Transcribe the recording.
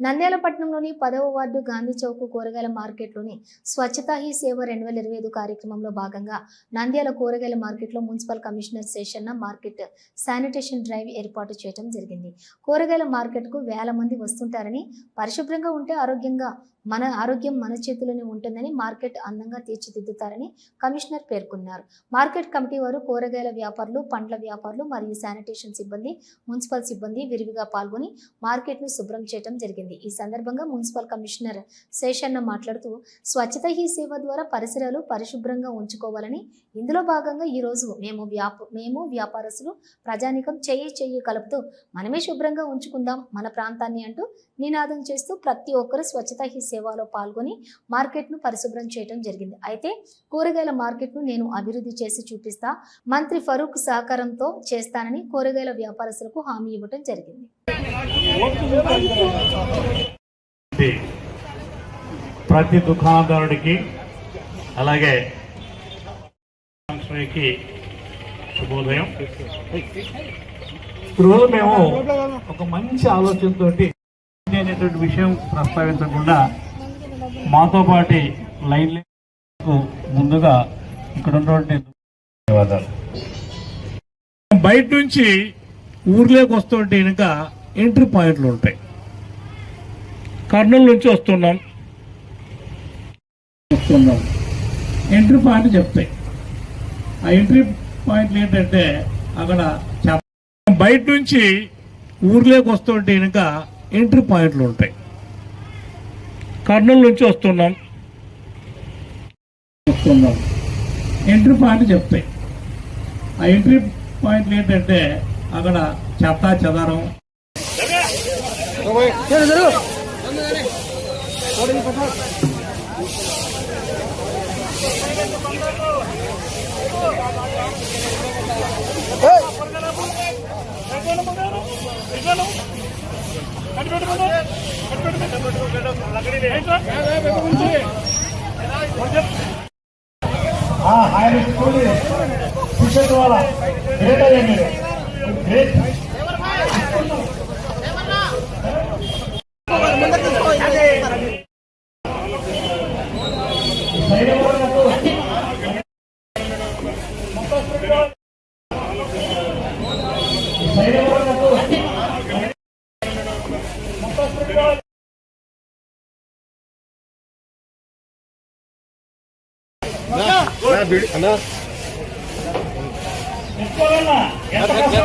నంద్యాల పట్టణంలోని పదవ వార్డు గాంధీ చౌక్ కూరగాయల మార్కెట్లోని స్వచ్ఛతా హీ సేవ రెండు వేల ఇరవై ఐదు కార్యక్రమంలో భాగంగా నంద్యాల కూరగాయల మార్కెట్లో municipal commissioner Seshanna market sanitation drive ఏర్పాటు చేయడం జరిగింది. కూరగాయల మార్కెట్కు వేల మంది వస్తుంటారని పరిశుభ్రంగా ఉంటే ఆరోగ్యంగా మన ఆరోగ్యం మన చేతిలోనే ఉంటుందని మార్కెట్ అందంగా తీర్చిదిద్దుతారని కమిషనర్ పేర్కొన్నారు. మార్కెట్ కమిటీ వారు కూరగాయల వ్యాపారులు పండ్ల వ్యాపారులు మరియు శానిటేషన్ సిబ్బంది మున్సిపల్ సిబ్బంది విరివిగా పాల్గొని మార్కెట్ను శుభ్రం చేయడం జరిగింది. ఈ సందర్భంగా మున్సిపల్ కమిషనర్ శేషన్న మాట్లాడుతూ స్వచ్ఛత హీ సేవ ద్వారా పరిసరాలు పరిశుభ్రంగా ఉంచుకోవాలని ఇందులో భాగంగా ఈరోజు మేము వ్యాప మేము వ్యాపారస్తులు ప్రజానికం చేయి చెయ్యి కలుపుతూ మనమే శుభ్రంగా ఉంచుకుందాం మన ప్రాంతాన్ని అంటూ నినాదం చేస్తూ ప్రతి ఒక్కరూ స్వచ్ఛత హీ సేవలో పాల్గొని మార్కెట్ను పరిశుభ్రం చేయడం జరిగింది. అయితే కూరగాయల మార్కెట్ను నేను అభివృద్ధి చేసి చూపిస్తా మంత్రి ఫరూక్ సహకారంతో చేస్తానని కూరగాయల వ్యాపారస్తులకు హామీ ఇవ్వడం జరిగింది. ప్రతి దుకాణదారుడికి అలాగే శుభోదయం. ఈరోజు మేము ఒక మంచి ఆలోచనతో అనేటువంటి విషయం ప్రస్తావించకుండా మాతో పాటి లైన్ ముందుగా ఇక్కడ ఉన్నటువంటి ధన్యవాదాలు. బయట నుంచి ఊర్లోకి వస్తుంటే ఇంకా ఎంట్రీ పాయింట్లు ఉంటాయి. కర్నూలు నుంచి వస్తున్నాం. వస్తున్నాం. ఎంట్రీ పాయింట్ చెప్తాయి. ఆ ఎంట్రీ పాయింట్లు ఏంటంటే అక్కడ బయట నుంచి ఊర్లోకి వస్తుంటే కనుక ఎంట్రీ పాయింట్లు ఉంటాయి. కర్నూలు నుంచి వస్తున్నాం. వస్తున్నాం. ఎంట్రీ పాయింట్ చెప్తాయి. ఆ ఎంట్రీ పాయింట్లు ఏంటంటే అక్కడ చెత్త చెదారం ধরো ধরো हाँ हायर स्कूल टीचर वाला అన్నా ఎంత కష్టం